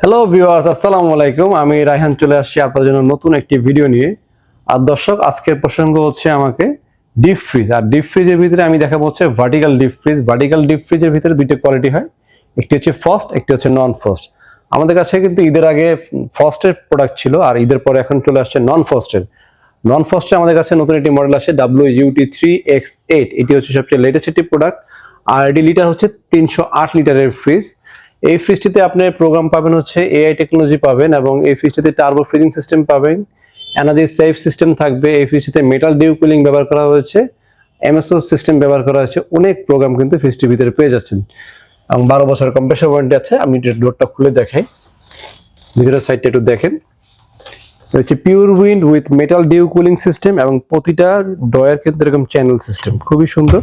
Hello viewers আসসালামু আলাইকুম। আমি রায়হান চলে আসছি আপনার জন্য নতুন একটি ভিডিও নিয়ে। আর দর্শক, আজকের প্রসঙ্গ হচ্ছে আমাকে ডিপ ফ্রিজ আর ডিপ ফ্রিজের ভিতরে আমি দেখাবো হচ্ছে vertical deep fridge vertical deep ফ্রিজের ভিতরে দুইটা কোয়ালিটি হয়। একটি হচ্ছে ফার্স্ট একটি হচ্ছে নন ফার্স্ট আমাদের কাছে কিন্তু ঈদের আগে ফার্স্টের প্রোডাক্ট ছিল, আর ঈদের পরে এখন চলে আসছে নন ফার্স্টের নন ফার্স্টে আমাদের কাছে নতুন একটি মডেল আসছে W UT three X eight এটি হচ্ছে সবচেয়ে লেটেস্ট একটি প্রোডাক্ট আর এটি লিটার হচ্ছে তিনশো আট লিটারের ফ্রিজ এই ফ্রিজটিতে আপনি প্রোগ্রাম পাবেন হচ্ছে এআই টেকনোলজি পাবেন এবং এই ফ্রিজটিতে টার্বো ফ্রিজিং সিস্টেম পাবেন। এনার্জি সেফ সিস্টেম থাকবে। এই ফ্রিজটিতে মেটাল ডিউ কুলিং ব্যবহার করা হয়েছে। এমএসও সিস্টেম ব্যবহার করা হয়েছে। অনেক প্রোগ্রাম কিন্তু ফ্রিজটির ভিতরে পেয়ে যাচ্ছেন। এবং বারো বছর কম্প্রেসার ওয়ারেন্টি আছে। আমি ডোরটা খুলে দেখাই। ভিতরের সাইডটা একটু দেখেন। হচ্ছে pure wind with metal dew cooling system এবং প্রতিটা ডয়ার কিন্তু এরকম চ্যানেল সিস্টেম খুবই সুন্দর।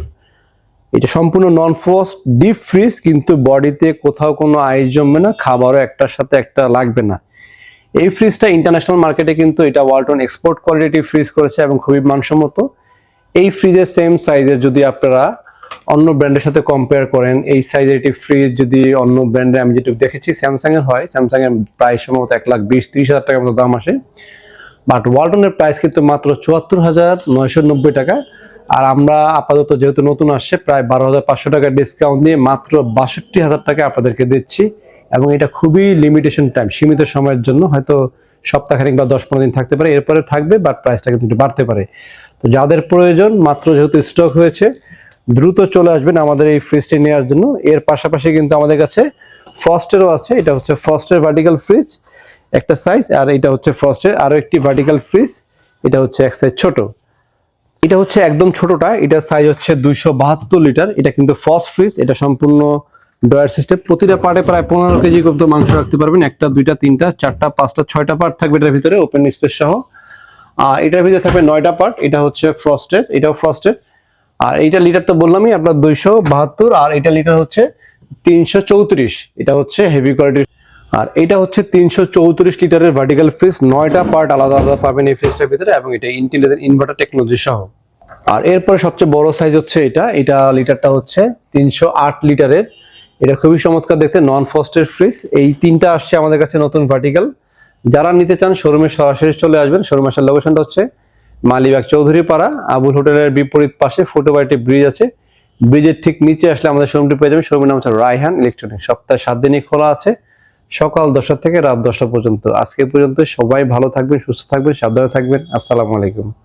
এটা সম্পূর্ণ নন ফ্রস্ট ডিপ ফ্রিজ কিন্তু বডিতে কোথাও কোনো আইস জমবে না, খাবারও একটার সাথে একটা লাগবে না। এই ফ্রিজটা ইন্টারন্যাশনাল মার্কেটে কিন্তু এটা ওয়ালটন এক্সপোর্ট কোয়ালিটি ফ্রিজ করেছে এবং খুবই মানসম্মত। এই ফ্রিজের সেম সাইজের যদি আপনারা অন্য ব্র্যান্ডের সাথে কম্পেয়ার করেন, এই সাইজের একটি ফ্রিজ যদি অন্য ব্র্যান্ডে আমি যেটুকু দেখেছি স্যামসাং এর হয়। স্যামসাং এর প্রায় সম্ভবত এক লাখ বিশ, ত্রিশ হাজার টাকার মতো দাম আসে। বাট ওয়ালটনের প্রাইস কিন্তু মাত্র চুয়াত্তর হাজার নয়শো নব্বই টাকা। আর আমরা আপাতত যেহেতু নতুন আসছে, প্রায় বারো হাজার পাঁচশো টাকা ডিসকাউন্ট দিয়ে মাত্র বাষট্টি হাজার টাকা আপনাদেরকে দিচ্ছি। এবং এটা খুবই লিমিটেশন টাইম সীমিত সময়ের জন্য। হয়তো সপ্তাহখানিক বা দশ পনেরো দিন থাকতে পারে, এরপরে থাকবে বাট প্রাইসটা কিন্তু বাড়তে পারে। তো যাদের প্রয়োজন, মাত্র যেহেতু স্টক হয়েছে, দ্রুত চলে আসবেন আমাদের এই ফ্রিজটি নেওয়ার জন্য। এর পাশাপাশি কিন্তু আমাদের কাছে ফ্রস্টেরও আছে। এটা হচ্ছে ফ্রস্টের ভার্টিক্যাল ফ্রিজ একটা সাইজ আর এটা হচ্ছে ফ্রস্টের আরও একটি ভার্টিক্যাল ফ্রিজ এটা হচ্ছে এক সাইজ ছোট। এটা হচ্ছে একদম ছোটটা, এটা সাইজ হচ্ছে দুইশো বাহাত্তর লিটার এটা কিন্তু ফস ফ্রিজ এটা সম্পূর্ণ ডয়ার সিস্টেম প্রতিটা পার্টে প্রায় পনেরো কেজি পর্যন্ত মাংস রাখতে পারবেন, একটা, দুইটা, তিনটা, চারটা, পাঁচটা, ছয়টা পার্ট থাকবে এটার ভিতরে ওপেন স্পেস সহ। আর এটার ভিতরে থাকবে নয়টা পার্ট এটা হচ্ছে ফ্রস্টের এটাও ফ্রস্টের আর এইটা লিটার তো বললামই, আপনার দুইশো বাহাত্তর, আর এটা লিটার হচ্ছে তিনশো চৌত্রিশ, এটা হচ্ছে হেভি কোয়ালিটির আর এটা হচ্ছে তিনশো চৌত্রিশ লিটারের ভার্টিক্যাল ফ্রিজ নয়টা পার্ট আলাদা আলাদা পাবেন এই ফ্রিজটার ভিতরে এবং এটা ইন্টেলিজেন্ট ইনভার্টার টেকনোলজি সহ। আর এরপরে সবচেয়ে বড় সাইজ হচ্ছে এটা। এটা লিটারটা হচ্ছে তিনশো আট লিটারের। এটা খুবই চমৎকার দেখতে নন ফস্টের ফ্রিজ এই তিনটা আসছে আমাদের কাছে নতুন ভার্টিক্যাল যারা নিতে চান শোরুমে সরাসরি চলে আসবেন। শোরুম আসার লোকেশনটা হচ্ছে মালিবাগ চৌধুরী পাড়া আবুল হোটেলের বিপরীত পাশে ফুটোবাড়িটি ব্রিজ আছে। ব্রিজের ঠিক নিচে আসলে আমাদের শোরুমটি পেয়ে যাবেন। শোরুমের নাম হচ্ছে রায়হান ইলেকট্রনিক সপ্তাহে সাত দিনই খোলা আছে। সকাল দশটা থেকে রাত দশটা পর্যন্ত। আজকে পর্যন্ত সবাই ভালো থাকবেন, সুস্থ থাকবেন, সাবধানে থাকবেন। আসসালামু আলাইকুম।